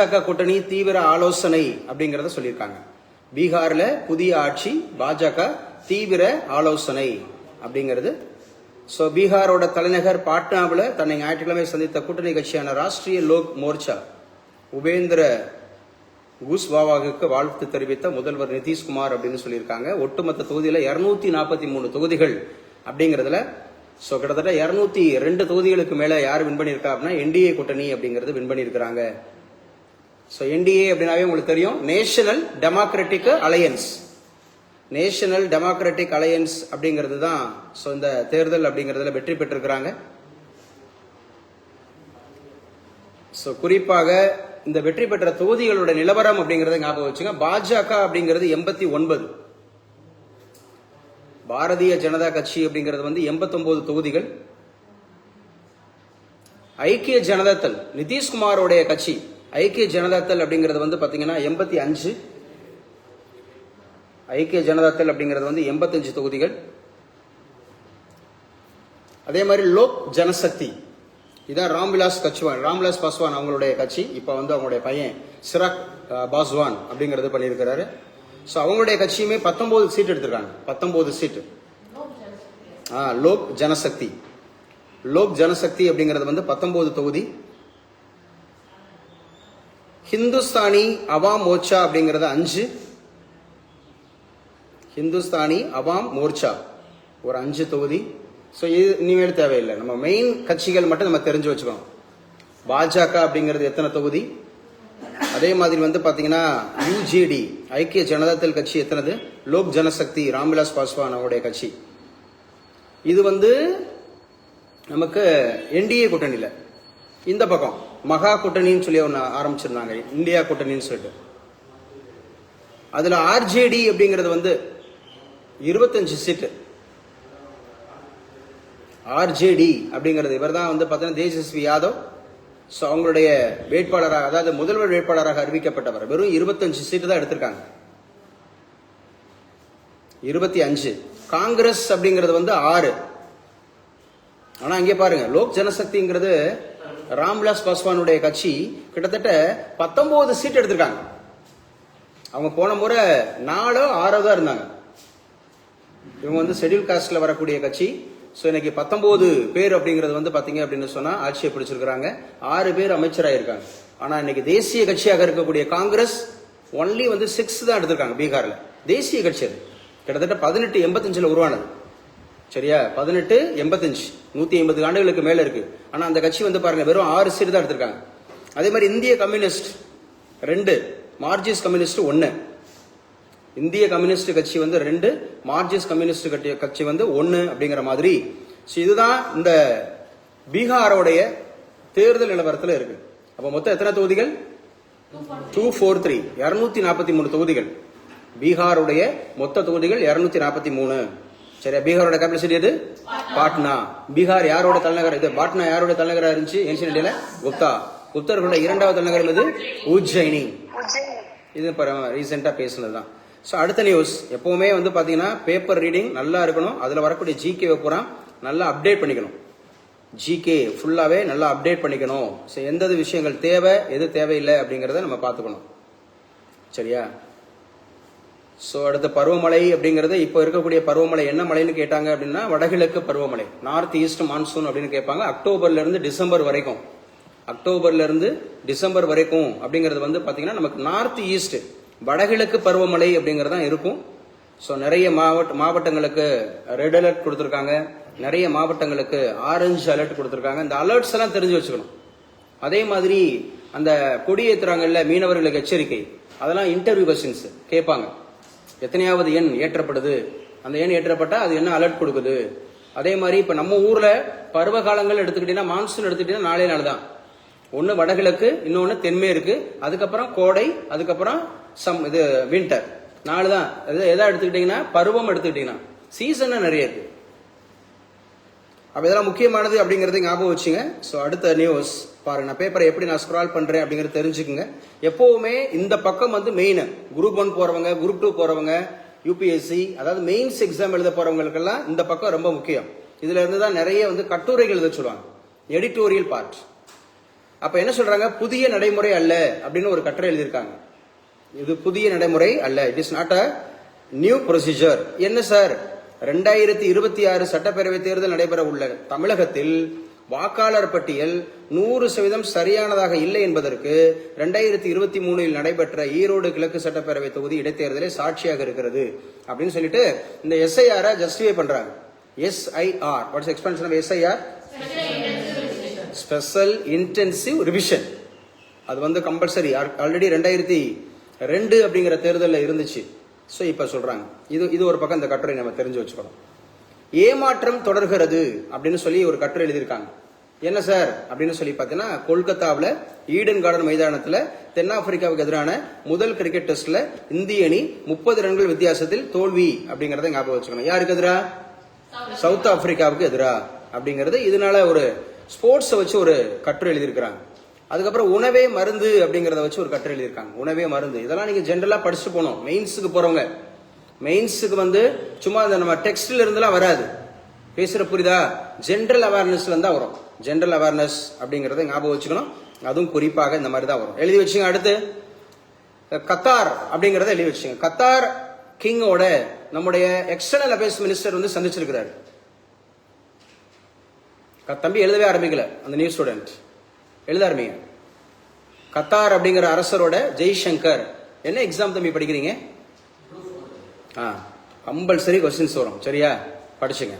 பாஜக கூட்டணி தீவிர ஆலோசனை அப்படிங்கிறத சொல்லியிருக்காங்க. பீகார்ல புதிய ஆட்சி பாஜக தீவிர ஆலோசனை அப்படிங்கிறது. ஸோ பீகாரோட தலைநகர் பாட்னாவில் தன்னை ஞாயிற்றுக்கிழமை சந்தித்த கூட்டணி கட்சியான ராஷ்டிரிய லோக் மோர்ச்சா உபேந்திர குஸ்வாவாவுக்கு வாழ்த்து தெரிவித்த முதல்வர் நிதிஷ்குமார் அப்படின்னு சொல்லியிருக்காங்க. ஒட்டுமொத்த தொகுதியில் இரநூத்தி நாற்பத்தி மூணு தொகுதிகள் அப்படிங்கிறதுல ஸோ கிட்டத்தட்ட இரநூத்தி ரெண்டு தொகுதிகளுக்கு மேலே யார் வின் பண்ணியிருக்கா அப்படின்னா என்டிஏ கூட்டணி அப்படிங்கிறது வின் பண்ணியிருக்கிறாங்க. ஸோ என்டிஏ அப்படின்னாவே உங்களுக்கு தெரியும். National democratic alliance national democratic alliance அப்படிங்கிறது தான் ஸோ இந்த தேர்தல் அப்படிங்கிறதுல வெற்றி பெற்றிருக்கிறாங்க. ஸோ குறிப்பாக இந்த வெற்றி பெற்ற தொகுதிகளோட நிலவரம் அப்படிங்கறத ஞாபகம் வச்சுங்க. பாஜக அப்படிங்கிறது எண்பத்தி ஒன்பது. பாரதிய ஜனதா கட்சி அப்படிங்கிறது வந்து 89 தொகுதிகள். ஐக்கிய ஜனதாதள் நிதிஷ்குமாரோடைய கட்சி ஐக்கிய ஜனதாதள் அப்படிங்கிறது வந்து பார்த்தீங்கன்னா எண்பத்தி அஞ்சு. ஐக்கிய ஜனதாதள் அப்படிங்கிறது வந்து எண்பத்தஞ்சு தொகுதிகள். அதே மாதிரி லோக் ஜனசக்தி. இதான் ராம்விலாஸ் கச்வான் ராம்விலாஸ் பாஸ்வான் அவங்களுடைய கட்சி. இப்போ வந்து அவங்களுடைய பையன் சிராக் பாஸ்வான் அப்படிங்கிறது பண்ணியிருக்கிறாரு. ஸோ அவங்களுடைய கட்சியுமே பத்தொம்போது சீட் எடுத்திருக்காங்க. பத்தொம்போது சீட்டு ஆ லோக் ஜனசக்தி. லோக் ஜனசக்தி அப்படிங்கிறது வந்து பத்தொம்போது தொகுதி. ஹிந்துஸ்தானி அவாம் மோர்ச்சா அப்படிங்கிறது அஞ்சு. ஹிந்துஸ்தானி அவாம் மோர்ச்சா. ஒரு அஞ்சு தொகுதி. ஸோ இது இனிமேல் தேவையில்லை. நம்ம மெயின் கட்சிகள் மட்டும் நம்ம தெரிஞ்சு வச்சுக்கணும். பாஜக அப்படிங்கிறது எத்தனை தொகுதி? அதே மாதிரி வந்து பார்த்தீங்கன்னா யூஜேடி ஐக்கிய ஜனதாதள் கட்சி எத்தனது? லோக் ஜனசக்தி ராம்விலாஸ் பாஸ்வான் அவருடைய கட்சி. இது வந்து நமக்கு என்டிஏ கூட்டணியில். இந்த பக்கம். மகா கூட்டணின்னு சொல்லி ஒன்று ஆரம்பிச்சிருந்தாங்க. இந்தியா கூட்டணின்னு சொல்லிட்டு. அதில் ஆர்ஜேடி அப்படிங்கிறது வந்து இருபத்தஞ்சு சீட்டு. ஆர்ஜேடி அப்படிங்கிறது இவர் தான் வந்து பார்த்தீங்கன்னா தேஜஸ்வி யாதவ். ஸோ அவங்களுடைய வேட்பாளராக அதாவது முதல்வர் வேட்பாளராக அறிவிக்கப்பட்டவர். வெறும் இருபத்தஞ்சு சீட்டு தான் எடுத்திருக்காங்க. இருபத்தி அஞ்சு. காங்கிரஸ் அப்படிங்கிறது வந்து ஆறு. ஆனால் இங்கே பாருங்க லோக் ஜனசக்திங்கிறது ராம்விலாஸ் பாஸ்வானுடைய கட்சி கிட்டத்தட்ட பத்தொன்பது சீட் எடுத்திருக்காங்க. அவங்க போன முறை நாலோ ஆறோ தான் இருந்தாங்க. இவங்க வந்து ஷெடியூல் காஸ்ட்ல வரக்கூடிய கட்சி. ஸோ இன்னைக்கு பத்தொம்போது பேர் அப்படிங்கிறது வந்து பார்த்தீங்க அப்படின்னு சொன்னால் ஆட்சியை பிடிச்சிருக்கிறாங்க. ஆறு பேர் அமைச்சராயிருக்காங்க. ஆனால் இன்னைக்கு தேசிய கட்சியாக இருக்கக்கூடிய காங்கிரஸ் ஒன்லி வந்து சிக்ஸ் தான் எடுத்திருக்காங்க பீகாரில். தேசிய கட்சி அது. கிட்டத்தட்ட பதினெட்டு எண்பத்தஞ்சில் உருவானது. சரியா? பதினெட்டு எண்பத்தஞ்சு. நூத்தி ஐம்பது ஆண்டுகளுக்கு மேல இருக்கு. ஆனா அந்த கட்சி வந்து பாருங்க வெறும் ஆறு சீட் தான் எடுத்திருக்காங்க. அதே மாதிரி இந்திய கம்யூனிஸ்ட் ரெண்டு மார்க்சிஸ்ட் கம்யூனிஸ்ட் ஒன்னு இந்திய கம்யூனிஸ்ட் கட்சி வந்து ரெண்டு மார்க்சிஸ்ட் கம்யூனிஸ்ட் கட்சி கட்சி வந்து ஒன்னு அப்படிங்கிற மாதிரி. ஸோ இதுதான் இந்த பீகாரோடைய தேர்தல் நிலவரத்தில் இருக்கு. அப்ப மொத்தம் எத்தனை தொகுதிகள்? டூ ஃபோர் த்ரீ இரநூத்தி நாற்பத்தி மூணு தொகுதிகள். பீகாருடைய மொத்த தொகுதிகள் இரநூத்தி நாற்பத்தி மூணு. சரியா? பீகாரோட கேபிட்டல் சிட்டி எது? பாட்னா. பீகார் யாரோட தலைநகர்? இது பாட்னா யாரோட தலைநகரா இருந்துச்சு? ஏன்ஷியன் இந்தியால குப்தா. குப்தர்களோட இரண்டாவது தலைநகரம் எது உஜ்ஜைனி இது இப்போ ரீசெண்டாக பேசுனது தான். ஸோ அடுத்த நியூஸ் எப்பவுமே வந்து பார்த்தீங்கன்னா பேப்பர் ரீடிங் நல்லா இருக்கணும். அதில் வரக்கூடிய ஜிகே பூரா நல்லா அப்டேட் பண்ணிக்கணும். ஜிகே ஃபுல்லாகவே நல்லா அப்டேட் பண்ணிக்கணும். ஸோ எந்தெந்த விஷயங்கள் தேவை எது தேவையில்லை அப்படிங்கிறத நம்ம பார்த்துக்கணும். சரியா? ஸோ அடுத்த பருவமழை அப்படிங்கிறது இப்போ இருக்கக்கூடிய பருவமழை என்ன மழைன்னு கேட்டாங்க அப்படின்னா வடகிழக்கு பருவமழை நார்த் ஈஸ்ட் மான்சூன் அப்படின்னு கேட்பாங்க. அக்டோபர்ல இருந்து டிசம்பர் வரைக்கும் அக்டோபர்ல இருந்து டிசம்பர் வரைக்கும் அப்படிங்கிறது வந்து பார்த்தீங்கன்னா நமக்கு நார்த் ஈஸ்ட் வடகிழக்கு பருவமழை அப்படிங்கிறது தான் இருக்கும். ஸோ நிறைய மாவட்ட மாவட்டங்களுக்கு ரெட் அலர்ட் கொடுத்துருக்காங்க. நிறைய மாவட்டங்களுக்கு ஆரஞ்சு அலர்ட் கொடுத்துருக்காங்க. இந்த அலர்ட்ஸ் எல்லாம் தெரிஞ்சு வச்சுக்கணும். அதே மாதிரி அந்த கொடியேற்றுறாங்கல்ல மீனவர்களுக்கு எச்சரிக்கை. அதெல்லாம் இன்டர்வியூ கொஸ்டின்ஸ் கேட்பாங்க. எத்தனையாவது எண் ஏற்றப்படுது. அந்த எண் ஏற்றப்பட்டா அது என்ன அலர்ட் கொடுக்குது? அதே மாதிரி இப்ப நம்ம ஊர்ல பருவ காலங்கள் எடுத்துக்கிட்டீங்கன்னா மான்சூன் எடுத்துக்கிட்டீங்கன்னா நாளே நாள் தான். ஒன்று வடகிழக்கு இன்னொன்னு தென்மேற்கு அதுக்கப்புறம் கோடை அதுக்கப்புறம் சம் இது வின்டர் நாலு தான். அது எதா எடுத்துக்கிட்டீங்கன்னா பருவம் எடுத்துக்கிட்டீங்கன்னா. சீசன் நிறைய இருக்கு. அப்போ இதெல்லாம் முக்கியமானது அப்படிங்கறத ஞாபகம் வச்சுங்க. ஸோ அடுத்த நியூஸ் பாருங்க நான் பேப்பரை எப்படி நான் ஸ்க்ரால் பண்ணுறேன் அப்படிங்கறத தெரிஞ்சுக்குங்க. எப்போவுமே இந்த பக்கம் வந்து மெயின் குரூப் ஒன் போகிறவங்க குரூப் டூ போகிறவங்க யூபிஎஸ்சி அதாவது மெயின்ஸ் எக்ஸாம் எழுத போகிறவங்களுக்கெல்லாம் இந்த பக்கம் ரொம்ப முக்கியம். இதில் இருந்து தான் நிறைய வந்து கட்டுரைகள் எழுத சொல்லுவாங்க. எடிட்டோரியல் பார்ட் அப்போ என்ன சொல்கிறாங்க புதிய நடைமுறை அல்ல அப்படின்னு ஒரு கட்டுரை எழுதியிருக்காங்க. இது புதிய நடைமுறை அல்ல. It is not a new procedure என்ன சார் ரெண்டாயிரத்தி இருபத்தி ஆறு சட்டப்பேரவை தேர்தல் நடைபெற உள்ள தமிழகத்தில் வாக்காளர் பட்டியல் நூறு சதவீதம் சரியானதாக இல்லை என்பதற்கு ரெண்டாயிரத்தி இருபத்தி மூணில் நடைபெற்ற ஈரோடு கிழக்கு சட்டப்பேரவை தொகுதி இடைத்தேர்தலே சாட்சியாக இருக்கிறது அப்படின்னு சொல்லிட்டு இந்த எஸ்ஐஆர் ஜஸ்டிஃபை பண்றாங்க. SIR what's expansion of SIR special intensive revision அது வந்து கம்பல்சரி ஆல்ரெடி ரெண்டாயிரத்தி ரெண்டு அப்படிங்கிற தேர்தலில் இருந்துச்சு. ஸோ இப்போ சொல்கிறாங்க இது இது ஒரு பக்கம் இந்த கட்டுரை நம்ம தெரிஞ்சு வச்சுக்கணும். ஏமாற்றம் தொடர்கிறது அப்படின்னு சொல்லி ஒரு கட்டுரை எழுதியிருக்காங்க. என்ன சார்? அப்படின்னு சொல்லி பார்த்தீங்கன்னா கொல்கத்தாவில் ஈடன் கார்டன் மைதானத்தில் தென்னாப்பிரிக்காவுக்கு எதிரான முதல் கிரிக்கெட் டெஸ்ட்ல இந்திய அணி முப்பது ரன்கள் வித்தியாசத்தில் தோல்வி அப்படிங்கிறத ஞாபகம் வச்சுக்கணும். யாருக்கு எதிரா? சவுத் ஆப்பிரிக்காவுக்கு எதிரா? அப்படிங்கிறது இதனால ஒரு ஸ்போர்ட்ஸை வச்சு ஒரு கட்டுரை எழுதியிருக்கிறாங்க. அதுக்கப்புறம் உணவே மருந்து அப்படிங்கிறத வச்சு ஒரு கட்டுரை எழுதியிருக்காங்க. உணவே மருந்து. இதெல்லாம் நீங்கள் ஜென்ரலாக படிச்சுட்டு போகணும். மெயின்ஸுக்கு போகிறவங்க மெயின்ஸுக்கு வந்து சும்மா அந்த நம்ம டெக்ஸ்டில் இருந்துலாம் வராது. பேசுகிற புரியுதா? ஜென்ரல் அவேர்னஸ்ல தான் வரும். ஜென்ரல் அவேர்னஸ் அப்படிங்கிறத ஞாபகம் வச்சுக்கணும். அதுவும் குறிப்பாக இந்த மாதிரி தான் வரும். எழுதி வச்சுங்க அடுத்து. கத்தார் அப்படிங்கிறத எழுதி வச்சுங்க. கத்தார் கிங்கோட நம்முடைய எக்ஸ்டர்னல் அஃபேர்ஸ் மினிஸ்டர் வந்து சந்திச்சிருக்கிறாரு. க- தம்பி எழுதவே ஆரம்பிக்கல. அந்த நியூ ஸ்டூடெண்ட் எழுத ஆரம்பிங்க கத்தார் அப்படிங்கிற அரசரோட ஜெய்சங்கர். என்ன எக்ஸாம் தம்பி படிக்கிறீங்க? ஆ கம்பல்சரி கொஸ்டின்ஸ் வரும் சரியா? படிச்சுங்க.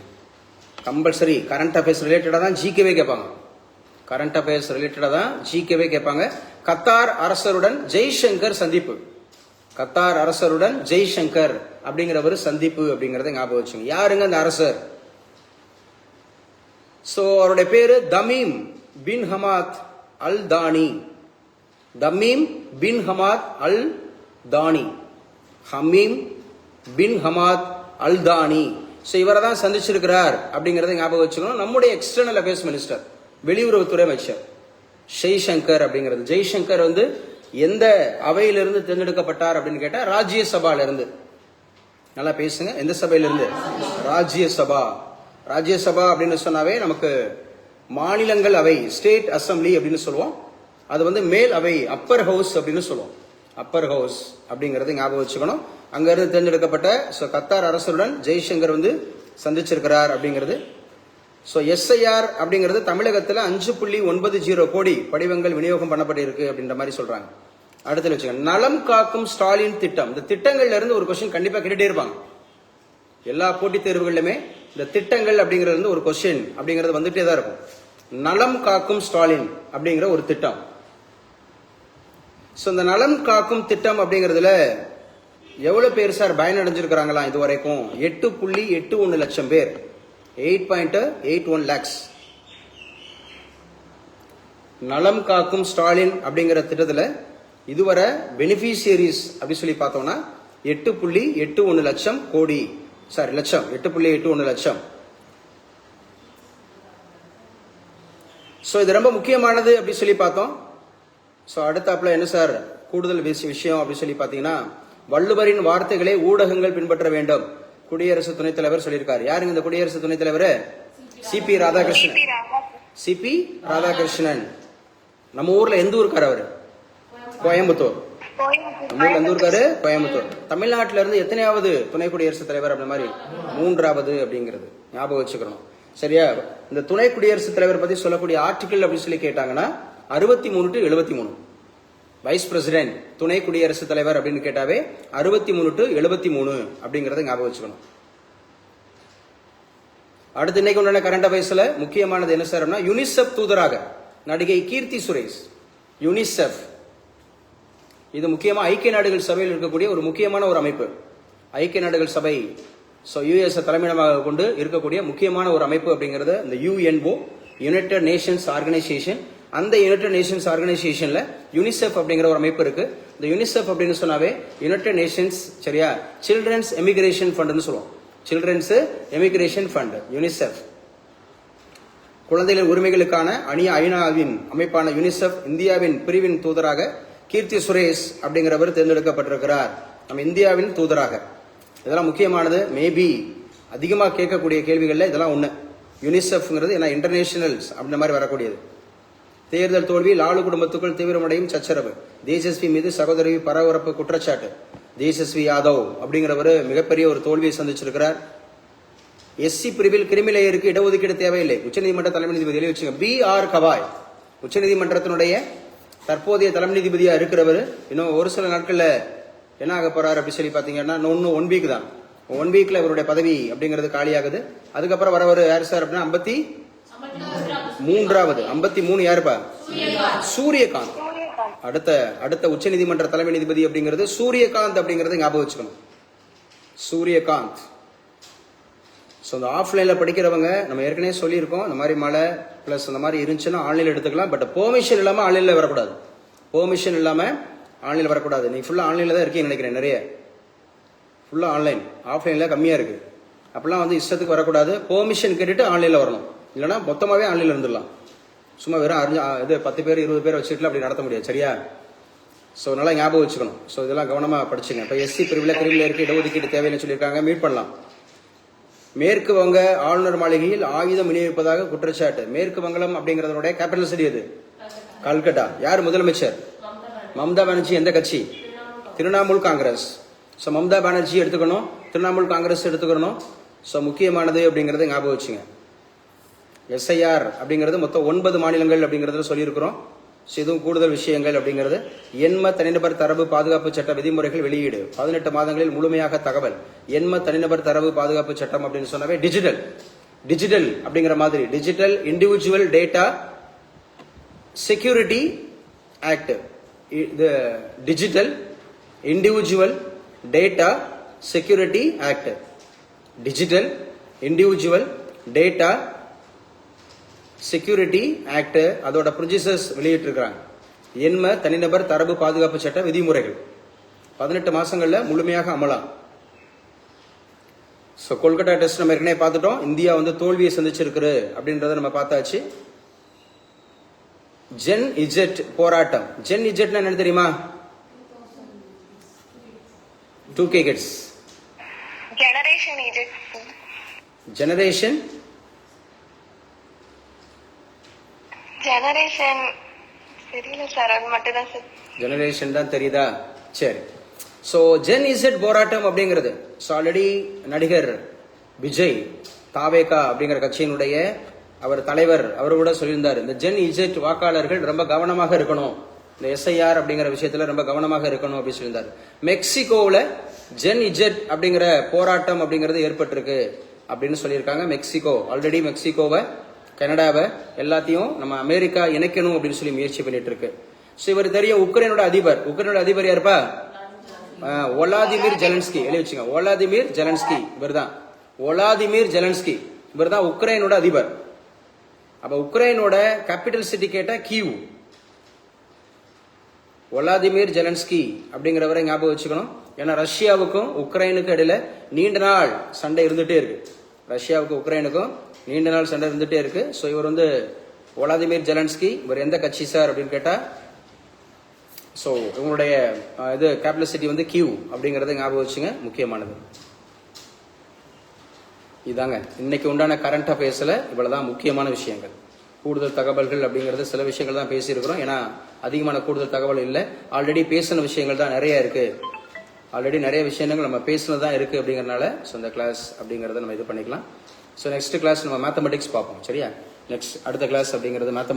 கம்பல்சரி கரண்ட் அஃபேர்ஸ் ரிலேட்டடாக தான் ஜிகேவே கேட்பாங்க. கரண்ட் அஃபேர்ஸ் ரிலேட்டடாக தான் ஜிகேவே கேட்பாங்க. கத்தார் அரசருடன் ஜெய்சங்கர் சந்திப்பு. கத்தார் அரசருடன் ஜெய்சங்கர் அப்படிங்கிறவர் சந்திப்பு அப்படிங்கிறத ஞாபகம் வச்சுங்க. யாருங்க அந்த அரசர்? சோ அவருடைய பேரு Tamim bin Hamad. Al Thani Tamim bin Hamad Al Thani Hamim bin Hamad Al Thani so இவரை தான் சந்திச்சிருக்கிறார் அப்படிங்கிறத ஞாபகம் வச்சுக்கணும். நம்முடைய எக்ஸ்டர்னல் அஃபேர்ஸ் மினிஸ்டர் வெளியுறவுத்துறை அமைச்சர் ஜெய்சங்கர் அப்படிங்கிறது. ஜெய்சங்கர் வந்து எந்த அவையிலிருந்து தேர்ந்தெடுக்கப்பட்டார் அப்படின்னு கேட்டால் ராஜ்யசபாலிருந்து. நல்லா பேசுங்க. எந்த சபையிலிருந்து? ராஜ்யசபா. ராஜ்யசபா அப்படின்னு சொன்னாவே நமக்கு மாநிலங்கள் அவை ஸ்டேட் அசம்பிளி அப்படின்னு சொல்லுவோம். அது வந்து மேல் அவை அப்பர் ஹவுஸ் அப்படின்னு சொல்லுவோம். அப்பர் ஹவுஸ் அப்படிங்கறது ஞாபகம் வச்சுக்கணும். அங்கேருந்து தேர்ந்தெடுக்கப்பட்ட ஸோ கத்தார் அரசருடன் ஜெய்சங்கர் வந்து சந்திச்சிருக்கிறார் அப்படிங்கிறது. ஸோ எஸ்ஐஆர் அப்படிங்கிறது தமிழகத்தில் அஞ்சு புள்ளி ஒன்பது ஜீரோ கோடி படிவங்கள் விநியோகம் பண்ணப்பட்டிருக்கு அப்படின்ற மாதிரி சொல்றாங்க. அடுத்து வச்சுக்கோங்க நலம் காக்கும் ஸ்டாலின் திட்டம். இந்த திட்டங்கள்ல இருந்து ஒரு கொஸ்டின் கண்டிப்பாக கேட்டுட்டே இருப்பாங்க. எல்லா போட்டித் தேர்வுகளிலுமே இந்த திட்டங்கள் அப்படிங்கிறது வந்து ஒரு கொஸ்டின் அப்படிங்கிறது வந்துட்டே தான் இருக்கும். நலம் காக்கும் ஸ்டாலின் அப்படிங்கிற ஒரு திட்டம். ஸோ இந்த நலம் காக்கும் திட்டம் அப்படிங்கிறதுல எவ்வளோ பேர் சார் பயனடைஞ்சிருக்கிறாங்களா இது வரைக்கும் எட்டு புள்ளி எட்டு ஒன்று லட்சம் பேர். Eight point eight one lakhs நலம் காக்கும் ஸ்டாலின் அப்படிங்கிற திட்டத்தில் இதுவரை பெனிஃபிஷியரிஸ் அப்படின்னு சொல்லி பார்த்தோம்னா எட்டு புள்ளி எட்டு ஒன்று லட்சம் கோடி. சாரி லட்சம். எட்டு புள்ளி எட்டு ஒன்று லட்சம். ஸோ இது ரொம்ப முக்கியமானது அப்படி சொல்லி பார்த்தோம். ஸோ அடுத்தாப்புல என்ன சார்? கூடுதல் விஷ- விஷயம் அப்படின்னு சொல்லி பார்த்தீங்கன்னா வள்ளுவரின் வார்த்தைகளை ஊடகங்கள் பின்பற்ற வேண்டும். குடியரசு துணைத் தலைவர் சொல்லியிருக்காரு. யாருங்க இந்த குடியரசு துணைத் தலைவர்? சிபி ராதாகிருஷ்ணன். சிபி ராதாகிருஷ்ணன். நம்ம ஊர்ல எந்த ஊருக்கார் அவர்? கோயம்புத்தூர். நம்ம ஊர்ல கோயம்புத்தூர். தமிழ்நாட்டில இருந்து எத்தனையாவது துணை குடியரசுத் தலைவர் அப்படி மாதிரி மூன்றாவது அப்படிங்கிறது ஞாபகம் வச்சுக்கணும். சரியா? இந்த துணை குடியரசுத் தலைவர் பத்தி சொல்லக்கூடிய ஆர்டிகிள் அப்படின்னு சொல்லி கேட்டாங்கன்னா அறுபத்தி மூணு டு எழுபத்தி மூணு வைஸ் பிரசிடென்ட் துணை குடியரசுத் தலைவர் அப்படின்னு கேட்டாவே அறுபத்தி மூணு டு எழுபத்தி மூணு அப்படிங்கறத ஞாபகம் வச்சுக்கணும். அடுத்து இன்னைக்கு உண்டான கரண்ட் அஃபேர்ஸ்ல முக்கியமானது என்ன சார் அப்படின்னா தூதராக நடிகை கீர்த்தி சுரேஷ். யூனிசெஃப் இது முக்கியமாக ஐக்கிய நாடுகள் சபையில் இருக்கக்கூடிய ஒரு முக்கியமான ஒரு அமைப்பு. ஐக்கிய நாடுகள் சபை ஸோ யூஎஸ் தலைமையிடமாக கொண்டு இருக்கக்கூடிய முக்கியமான ஒரு அமைப்பு அப்படிங்கிறது இந்த யுஎன்ஓ யுனைடெட் நேஷன்ஸ் ஆர்கனைசேஷன் அந்த யுனைடெட் நேஷன்ஸ் ஆர்கனைசேஷனில் யுனிசெஃப் அப்படிங்கிற ஒரு அமைப்பு இருக்கு. இந்த யுனிசெஃப் அப்படின்னு சொன்னாவே யுனைடெட் நேஷன்ஸ் சரியா? சில்ட்ரன்ஸ் எமிகிரேஷன் ஃபண்ட்னு சொல்லுவோம். சில்ட்ரன்ஸ் எமிகிரேஷன் ஃபண்ட் யுனிசெஃப் குழந்தைகள் உரிமைகளுக்கான அணிய ஐநாவின் அமைப்பான யுனிசெஃப் இந்தியாவின் பிரிவின் தூதராக கீர்த்தி சுரேஷ் அப்படிங்கிறவர் தேர்ந்தெடுக்கப்பட்டிருக்கிறார். நம்ம இந்தியாவின் தூதராக. இதெல்லாம் முக்கியமானது. மேபி அதிகமாக கேட்கக்கூடிய கேள்விகளில் இதெல்லாம் ஒன்று யுனிசெஃப்ங்கிறது ஏன்னா இன்டர்நேஷனல்ஸ் அப்படின்ற மாதிரி வரக்கூடியது. தேர்தல் தோல்வி லாலு குடும்பத்துக்குள் தீவிரமடையும் சச்சரவு. தேஜஸ்வி மீது சகோதரி பரபரப்பு குற்றச்சாட்டு. தேஜஸ்வி யாதவ் அப்படிங்கிறவர் மிகப்பெரிய ஒரு தோல்வியை சந்திச்சிருக்கிறார். எஸ்சி பிரிவில் கிரிமிலேயருக்கு இடஒதுக்கீடு தேவையில்லை. உச்சநீதிமன்ற தலைமை நீதிபதி வச்சுங்க. பி ஆர் கவாய் உச்சநீதிமன்றத்தினுடைய தற்போதைய தலைமை நீதிபதியாக இருக்கிறவர் இன்னும் ஒரு சில நாட்களில் என்ன ஆக போறாரு அப்படின்னு சொல்லி பார்த்தீங்கன்னா இன்னும் ஒன் வீக் தான். ஒன் வீக்ல இவருடைய பதவி அப்படிங்கிறது காலியாகுது. அதுக்கப்புறம் வரவர் யார் சார் அப்படின்னா ஐம்பத்தி மூன்றாவது ஐம்பத்தி மூணு யாருப்பா? சூரியகாந்த். அடுத்த அடுத்த உச்சநீதிமன்ற தலைமை நீதிபதி அப்படிங்கிறது சூரியகாந்த் அப்படிங்கிறது ஞாபகம் வச்சுக்கணும். சூரியகாந்த். ஸோ இந்த ஆஃப்லைனில் படிக்கிறவங்க நம்ம ஏற்கனவே சொல்லியிருக்கோம் இந்த மாதிரி மழை ப்ளஸ் அந்த மாதிரி இருந்துச்சுன்னா ஆன்லைனில் எடுத்துக்கலாம் பட் பெர்மிஷன் இல்லாமல் ஆன்லைனில் வரக்கூடாது. பெர்மிஷன் இல்லாமல் ஆன்லைனில் வரக்கூடாது. நீங்கள் ஃபுல்லாக ஆன்லைனில் தான் இருக்கீங்க நினைக்கிறேன் நிறைய. ஃபுல்லாக ஆன்லைன் ஆஃப்லைனில் கம்மியாக இருக்குது அப்படிலாம் வந்து இஷ்டத்துக்கு வரக்கூடாது. பெர்மிஷன் கேட்டுட்டு ஆன்லைனில் வரணும். இல்லைனா மொத்தமாகவே ஆன்லைனில் இருந்துடலாம். சும்மா வெறும் அறிஞ்சு இது பத்து பேர் இருபது பேர் வச்சுட்டுல அப்படி நடத்த முடியாது சரியா? ஸோ நல்லா ஞாபகம் வச்சுக்கணும். ஸோ இதெல்லாம் கவனமாக படிச்சுங்க. இப்போ எஸ்சி பிரிவில் கிரிமில் இருக்குது இடஒதுக்கீடு தேவைன்னு சொல்லியிருக்காங்க மீட் பண்ணலாம். மேற்கு வங்க ஆளுநர் மாளிகையில் ஆயுதம் விநியோகிப்பதாக குற்றச்சாட்டு. மேற்கு வங்கம் அப்படிங்கறதனுடைய கேபிட்டல் சிட்டி எது? கல்கட்டா. யார் முதலமைச்சர்? மம்தா பானர்ஜி எந்த கட்சி? திரிணாமுல் காங்கிரஸ். ஸோ மம்தா பானர்ஜி எடுத்துக்கணும். திரிணாமுல் காங்கிரஸ் எடுத்துக்கணும். ஸோ முக்கியமானது அப்படிங்கறத ஞாபகம் வச்சுங்க. எஸ்ஐஆர் அப்படிங்கிறது மொத்தம் ஒன்பது மாநிலங்கள் அப்படிங்கறத சொல்லியிருக்கிறோம். ஸோ இதுவும் கூடுதல் விஷயங்கள் அப்படிங்கிறது. எண்ம தனிநபர் தரவு பாதுகாப்பு சட்ட விதிமுறைகள் வெளியீடு. பதினெட்டு மாதங்களில் முழுமையாக தகவல். எண்ம தனிநபர் தரவு பாதுகாப்பு சட்டம் அப்படின்னு சொன்னாவே டிஜிட்டல் டிஜிட்டல் அப்படிங்கிற மாதிரி. Digital individual data security act இது digital individual data security act digital individual data security act அதோட ப்ரொடியூசர்ஸ் வெளியிட்டிருக்கிறாங்க. எண்ம தனிநபர் தரவு பாதுகாப்பு சட்ட விதிமுறைகள். பதினெட்டு மாசங்கள்ல முழுமையாக அமலாம் ஸோ கொல்கட்டா டெஸ்ட் நம்ம ஏற்கனவே பார்த்துட்டோம். இந்தியா வந்து தோல்வியை சந்திச்சிருக்கு அப்படின்றத நம்ம பார்த்தாச்சு. ஜென் இஜெட் போராட்டம். ஜென் இஜெட்னா என்ன தெரியுமா? Two K kids generation generation தெரியல சார் அது மட்டும் தான் சார் ஜெனரேஷன் தான் தெரியுதா? சரி. ஸோ ஜென் இசட் போராட்டம் அப்படிங்கிறது. ஸோ ஆல்ரெடி நடிகர் விஜய் தாவேகா அப்படிங்கிற கட்சியினுடைய அவர் தலைவர் அவர் கூட சொல்லியிருந்தார். இந்த ஜென் இஜெட் வாக்காளர்கள் ரொம்ப கவனமாக இருக்கணும். இந்த எஸ்ஐஆர் அப்படிங்கிற விஷயத்துல ரொம்ப கவனமாக இருக்கணும் அப்படின்னு சொல்லியிருந்தார். மெக்சிகோவில் ஜென் இஜெட் அப்படிங்கிற போராட்டம் அப்படிங்கிறது ஏற்பட்டிருக்கு அப்படின்னு சொல்லியிருக்காங்க. மெக்சிகோ ஆல்ரெடி மெக்சிகோவை கனடாவை எல்லாத்தையும் நம்ம அமெரிக்கா இணைக்கணும் அப்படின்னு சொல்லி முயற்சி பண்ணிட்டு இருக்கு. ஸோ இவர் தெரியும் உக்ரைனோட அதிபர். உக்ரைனோட அதிபர் யாருப்பா? ஆஹ், ஒலாதிமிர் ஜெலன்ஸ்கி. எழுதி வச்சுங்க. ஒலாதிமிர் ஜெலன்ஸ்கி இவர் தான் ஒலாதிமிர் ஜெலன்ஸ்கி இவர் தான் உக்ரைனோட அதிபர். அப்ப உக்ரைனோட கேபிட்டல் சிட்டி கேட்டா கீவ். ஒலாதிமிர் ஜெலன்ஸ்கி அப்படிங்கிறவரை ஞாபகம் வச்சுக்கணும். ஏன்னா ரஷ்யாவுக்கும் உக்ரைனுக்கும் இடையில நீண்ட நாள் சண்டை இருந்துட்டே இருக்கு. ரஷ்யாவுக்கும் உக்ரைனுக்கும் நீண்ட நாள் சண்டை இருந்துகிட்டே இருக்கு. ஸோ இவர் வந்து ஒலாதிமிர் ஜெலன்ஸ்கி இவர் எந்த கட்சி சார் அப்படின்னு கேட்டால் ஸோ இவங்களுடைய இது கேபிட்டல் சிட்டி வந்து கியூ அப்படிங்கிறத ஞாபகம் வச்சுங்க. முக்கியமானது. இதாங்க. இன்னைக்கு உண்டான கரண்ட் அஃபேர்ஸில் இவ்வளோதான் முக்கியமான விஷயங்கள். கூடுதல் தகவல்கள் அப்படிங்கிறது சில விஷயங்கள் தான் பேசியிருக்கிறோம். ஏன்னா அதிகமான கூடுதல் தகவல் இல்லை. ஆல்ரெடி பேசின விஷயங்கள் தான் நிறைய இருக்கு. ஆல்ரெடி நிறைய விஷயங்கள் நம்ம பேசினது தான் இருக்கு அப்படிங்கிறனால ஸோ இந்த கிளாஸ் அப்படிங்கிறத நம்ம இது பண்ணிக்கலாம். ஸோ நெக்ஸ்ட் கிளாஸ் நம்ம மேத்தமெட்டிக்ஸ் பார்ப்போம் சரியா? நெக்ஸ்ட் அடுத்த கிளாஸ் அப்படிங்கிறது மேத்தமெட்டிக்ஸ்